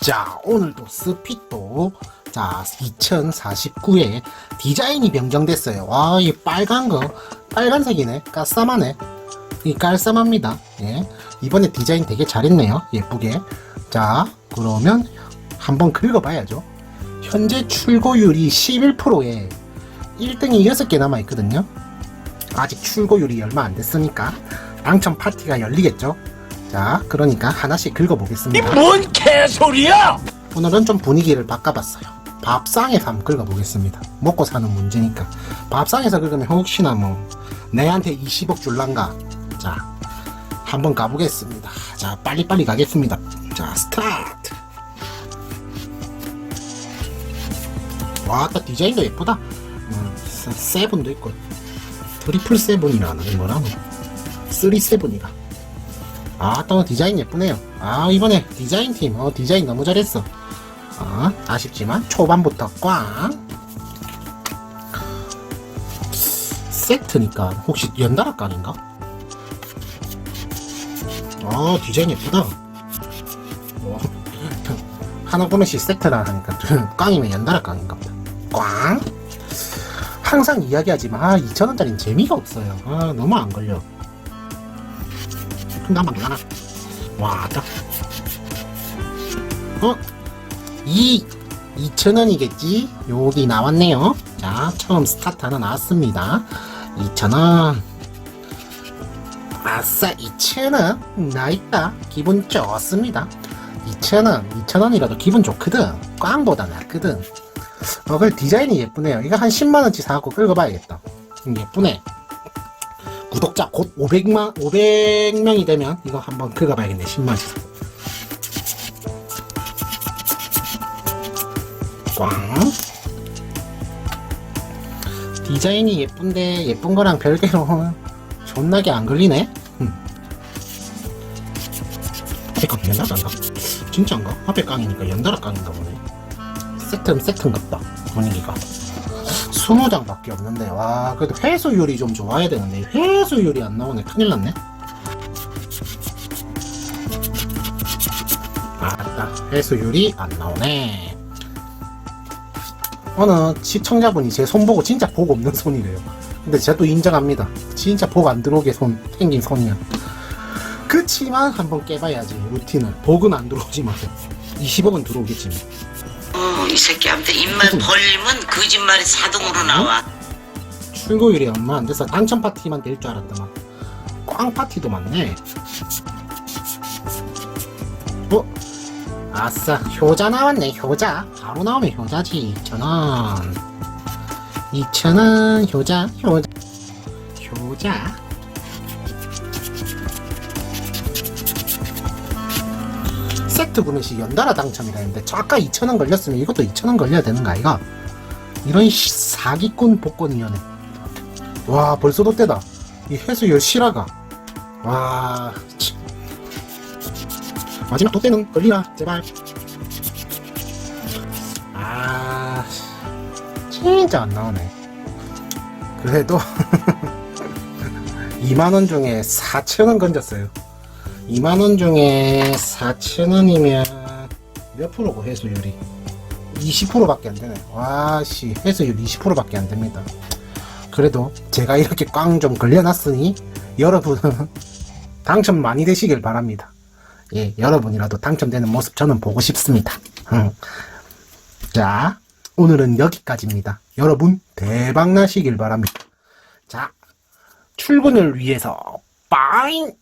자, 오늘도 스피또 자, 2049에 디자인이 변경됐어요. 와, 이 빨간 거, 빨간색이네. 까싸하네. 이 깔쌈합니다. 예. 이번에 디자인 되게 잘했네요. 예쁘게. 자, 그러면 한번 긁어봐야죠. 현재 출고율이 11%에 1등이 6개 남아있거든요. 아직 출고율이 얼마 안 됐으니까 당첨 파티가 열리겠죠. 자, 그러니까 하나씩 긁어보겠습니다. 뭔 개소리야! 오늘은 좀 분위기를 바꿔봤어요. 밥상에서 한번 긁어보겠습니다. 먹고 사는 문제니까. 밥상에서 긁으면 혹시나 뭐, 내한테 20억 줄란가. 자, 한번 가보겠습니다. 자, 빨리빨리 가겠습니다. 자, 스타트! 와, 딱 디자인도 예쁘다. 음, 세- 세븐도 있고, 트리플 세븐이라는 뭐라고? 쓰리 세븐이라. 아, 또 디자인 예쁘네요. 아, 이번에 디자인 팀, 어, 디자인 너무 잘했어. 어, 아쉽지만 초반부터 꽝. 세트니까 혹시 연달아 깡인가? 어, 디자인 예쁘다. 어, 하나 보면씩 세트라 하니까 깡이면 연달아 깡인가 보다. 꽝. 항상 이야기하지만 아 2천원짜리는 재미가 없어요. 아 너무 안 걸려. 큰 한방 하나. 와, 딱. 어? 이 2,000원이겠지? 여기 나왔네요. 자, 처음 스타트 하나 나왔습니다. 2,000원. 아싸, 2,000원. 나있다. 기분 좋습니다. 2,000원. 2,000원이라도 기분 좋거든. 꽝보다 낫거든. 어, 그 디자인이 예쁘네요. 이거 한 10만원치 사갖고 긁어봐야겠다. 음, 예쁘네. 구독자 곧 500만, 500명이 되면 이거 한번 긁어봐야겠네. 10만원치. 꽝. 디자인이 예쁜데 예쁜 거랑 별개로 존나게 안 걸리네. 음. 앞에 깡 연달아 깡가? 진짜인가? 앞에 깡이니까 연달아 깡인가 보네. 세트는 세트인 같다. 분위기가. 20장밖에 없는데 와 그래도 회수율이 좀 좋아야 되는데 회수율이 안 나오네. 큰일 났네. 아따 회수율이 안 나오네. 어느 시청자분이 제 손 보고 진짜 복 없는 손이래요. 근데 제가 또 인정합니다. 진짜 복 안 들어오게 손 생긴 손이야. 그치만 한번 깨봐야지 루틴을. 복은 안 들어오지만 20억은 들어오겠지 이 새끼한테 입만 벌리면 거짓말이 자동으로 나와. 출고율이 얼마 안 돼서 당첨 파티만 될 줄 알았더만. 꽝 파티도 많네. 어? 아싸 효자 나왔네 효자. 바로 나오면 효자지 2,000원. 2,000원 효자 효자. 효자 세트 구매 시 연달아 당첨이라 했는데 저 아까 2,000원 걸렸으면 이것도 2,000원 걸려야 되는 거 아이가? 이런 씨- 사기꾼 복권이연네 와 벌써 롯데다. 이 해수열 실화가. 와 참. 마지막 롯데는 걸리나? 제발. 아 진짜 안 나오네. 그래도 2만원 중에 4천원 건졌어요 2만원 중에 4천원이면 몇 프로고 해수율이 20%밖에 안 되네. 와, 씨. 해수율 20%밖에 안 됩니다. 그래도 제가 이렇게 꽝 좀 걸려놨으니 여러분은 당첨 많이 되시길 바랍니다. 예, 여러분이라도 당첨되는 모습 저는 보고 싶습니다. 음. 자, 오늘은 여기까지입니다. 여러분 대박 나시길 바랍니다. 자, 출근을 위해서 빠잉!